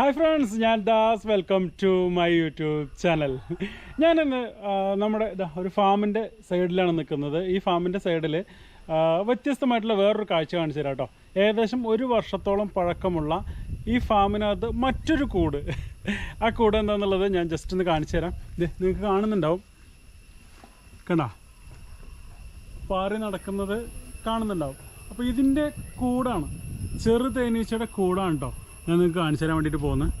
Hi friends ഞാൻ Das. Welcome to my YouTube channel ഞാനിന്ന് നമ്മുടെ ഒരു ഫാമിന്റെ സൈഡിലാണ് നിൽക്കുന്നത്. ഈ ഫാമിന്റെ സൈഡിൽ വ്യത്യസ്തമായിട്ടുള്ള വേറൊരു കാഴ്ച കാണിച്ചു തരാം കേട്ടോ ഏകദേശം ഒരു വർഷത്തോളം പഴക്കമുള്ള ഈ ഫാമിനകത്ത് മറ്റൊരു കൂട്. ആ കൂട് എന്താണെന്നുള്ളത് ഞാൻ ജസ്റ്റ് ഒന്ന് കാണിച്ചു തരാം. ഇത് നിങ്ങൾക്ക് കാണുന്നുണ്ടാവും. കണ്ടോ? പാറി നടക്കുന്നത് കാണുന്നുണ്ടാവും. അപ്പോൾ ഇതിന്റെ കൂടാണ്. ചെറു തേനീച്ചയുടെ കൂടാണ് കേട്ടോ ഞാൻ നിങ്ങൾക്ക് കാണിച്ചു തരാൻ വേണ്ടിയിട്ട് പോകുന്നത്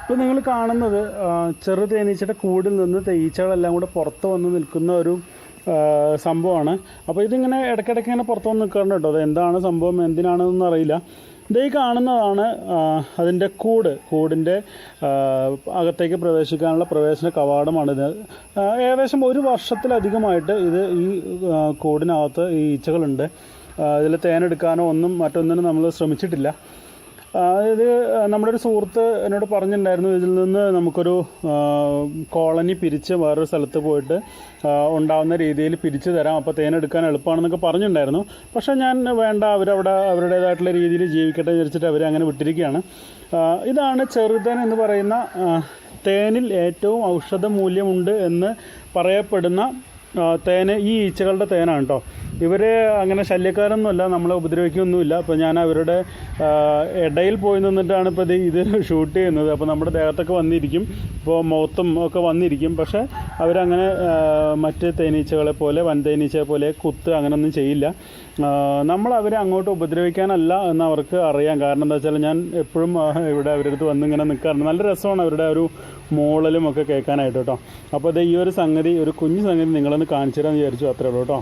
ഇപ്പോൾ നിങ്ങൾ കാണുന്നത് ചെറു തേനീച്ചയുടെ കൂടിൽ നിന്ന് തേനീച്ചകളെല്ലാം കൂടെ പുറത്ത് വന്ന് നിൽക്കുന്ന ഒരു സംഭവമാണ്. അപ്പോൾ ഇതിങ്ങനെ ഇടയ്ക്കിടയ്ക്ക് ഇങ്ങനെ പുറത്ത് വന്ന് നിൽക്കാറുണ്ട് കേട്ടോ. അത് എന്താണ് സംഭവം? എന്തിനാണെന്നൊന്നും അറിയില്ല. ഈ കാണുന്നതാണ് അതിന്റെ കൂട്. കൂടിന്റെ അകത്തേക്ക് പ്രവേശിക്കാനുള്ള പ്രവേശന കവാടമാണ് ഇത്. ഏകദേശം ഒരു വർഷത്തിലധികമായിട്ട് ഇത് ഈ കൂടിനകത്ത് ഈ ഈച്ചകളുണ്ട്. ഇതിൽ തേനെടുക്കാനോ ഒന്നും മറ്റൊന്നിനും നമ്മൾ ശ്രമിച്ചിട്ടില്ല. അതായത് നമ്മുടെ ഒരു സുഹൃത്ത് എന്നോട് പറഞ്ഞിട്ടുണ്ടായിരുന്നു ഇതിൽ നിന്ന് നമുക്കൊരു കോളനി പിരിച്ച് വേറൊരു സ്ഥലത്ത് പോയിട്ട് ഉണ്ടാവുന്ന രീതിയിൽ പിരിച്ചു തരാം. അപ്പോൾ തേനെടുക്കാൻ എളുപ്പമാണെന്നൊക്കെ പറഞ്ഞിട്ടുണ്ടായിരുന്നു. പക്ഷേ ഞാൻ വേണ്ട അവരവിടെ അവരുടേതായിട്ടുള്ള രീതിയിൽ ജീവിക്കട്ടെ വിചാരിച്ചിട്ട് അവരെ അങ്ങനെ വിട്ടിരിക്കുകയാണ്. ഇതാണ് ചെറുതൻ എന്ന് പറയുന്ന തേനിൽ ഏറ്റവും ഔഷധ മൂല്യമുണ്ട് എന്ന് പറയപ്പെടുന്ന തേന് ഈ ഈച്ചകളുടെ തേനാണ് കേട്ടോ. ഇവർ അങ്ങനെ ശല്യക്കാരൊന്നുമല്ല നമ്മളെ ഉപദ്രവിക്കൊന്നുമില്ല. അപ്പോൾ ഞാൻ അവരുടെ ഇടയിൽ പോയി നിന്നിട്ടാണ് ഇപ്പോൾ ഇത് ഷൂട്ട് ചെയ്യുന്നത്. അപ്പോൾ നമ്മുടെ ദേഹത്തൊക്കെ വന്നിരിക്കും. ഇപ്പോൾ മുഖത്തും ഒക്കെ വന്നിരിക്കും. പക്ഷേ അവരങ്ങനെ മറ്റ് തേനീച്ചകളെ പോലെ വൻ തേനീച്ചയെ പോലെ കുത്ത് അങ്ങനെയൊന്നും ചെയ്യില്ല. നമ്മൾ അവരെ അങ്ങോട്ട് ഉപദ്രവിക്കാനല്ല എന്ന് അവർക്ക് അറിയാം. കാരണം എന്താ വെച്ചാൽ ഞാൻ എപ്പോഴും ഇവിടെ അവരുടെ അടുത്ത് വന്ന് ഇങ്ങനെ നിൽക്കാറുണ്ട് നല്ല രസമാണ് അവരുടെ ഒരു മൂളലും ഒക്കെ കേൾക്കാനായിട്ട് കേട്ടോ. അപ്പോൾ അത് ഈ ഒരു സംഗതി ഒരു കുഞ്ഞു സംഗതി നിങ്ങളൊന്ന് കാണിച്ചു തരാമെന്ന് വിചാരിച്ചു. അത്രേ ഉള്ളൂ കേട്ടോ.